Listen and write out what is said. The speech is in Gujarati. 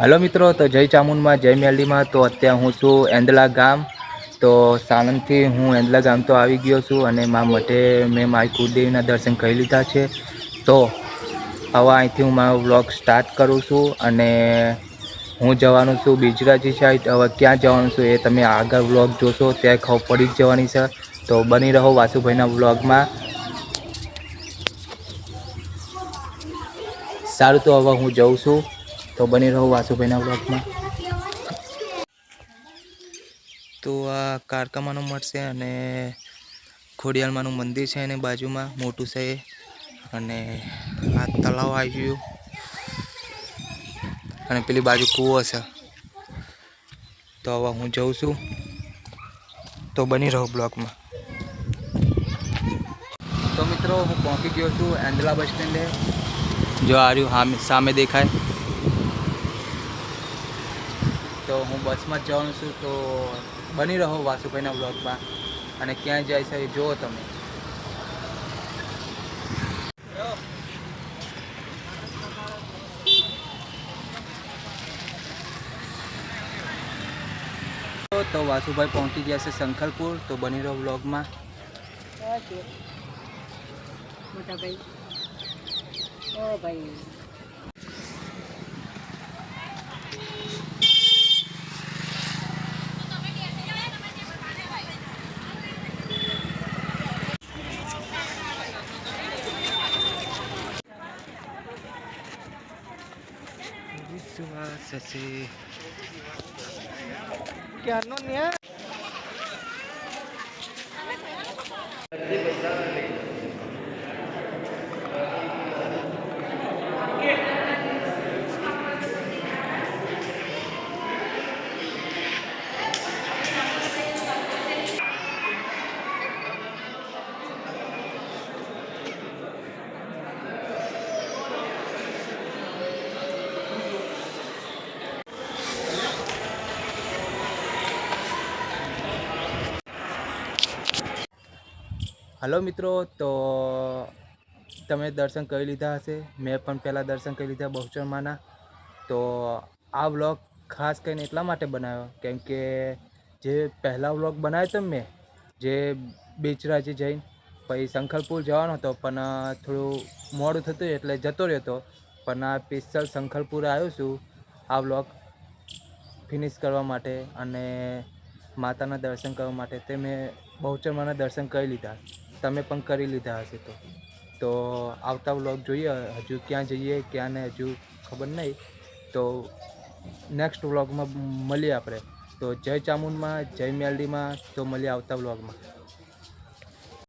હલો મિત્રો, તો જય ચામુંડમાં, જય મેલડીમાં. તો અત્યારે હું છું એંદલા ગામ. તો સાણંદથી હું એંદલા ગામ તો આવી ગયો છું અને મારા માટે મેં મારી કુળદેવીના દર્શન કરી લીધા છે. તો હવે અહીંથી હું મારો વ્લોગ સ્ટાર્ટ કરું છું અને હું જવાનું છું બીજરાજી સાઈડ. હવે ક્યાં જવાનું છું એ તમે આગળ વ્લોગ જોશો, ત્યાં ખબર પડી જ જવાની છે. તો બની રહો વાસુભાઈના વ્લોગમાં. સારું, તો હવે હું જઉં છું. તો બની રહો વાસુભાઈના બ્લોગમાં તો આ કારકામાનું મળશે અને ખોડિયાલમાંનું મંદિર છે એની બાજુમાં મોટું છે અને આ તળાવ આવી ગયું અને પેલી બાજુ કૂવો છે. તો હવે હું જઉં છું. તો બની રહો બ્લોકમાં તો મિત્રો, હું પહોંચી ગયો છું એન્દલા બસ સ્ટેન્ડે. જો આ રહ્યું સામે સામે દેખાય. તો હું બસમાં જ જવાનું છું, તો બની રહો વાસુભાઈના બ્લોગમાં અને ક્યાં જાય છે એ જુઓ તમે. તો વાસુભાઈ પહોંચી ગયા છે શંખલપુર તો બની રહો બ્લોગમાં મોટા ભાઈ. ભાઈ. சுவாசசே क्या नो निया હલો મિત્રો, તો તમે દર્શન કરી લીધા હશે. મેં પણ પહેલાં દર્શન કરી લીધા બહુચરમાના. તો આ વ્લોગ ખાસ કરીને એટલા માટે બનાવ્યો, કેમ કે જે પહેલા વ્લોગ બનાવ્યો હતો મેં, જે બેચરાજી જઈને, પછી શંખલપુર જવાનો હતો, પણ થોડું મોડું થતું એટલે જતો રહ્યો હતો. પણ, આ સ્પેશિયલ શંખલપુર આવ્યો છું આ વ્લોગ ફિનિશ કરવા માટે અને માતાના દર્શન કરવા માટે તે મેં બહુચરમાના દર્શન કરી લીધા. તમે પણ કરી લીધા હશે તો. તો આવતા વ્લોગ જોઈએ, હજુ ક્યાં જઈએ, ક્યાં ને હજુ ખબર નહીં. તો નેક્સ્ટ વ્લોગમાં મળીએ આપણે. તો જય ચામુંડમાં, જય મેલડીમાં તો મળીએ આવતા વ્લોગમાં.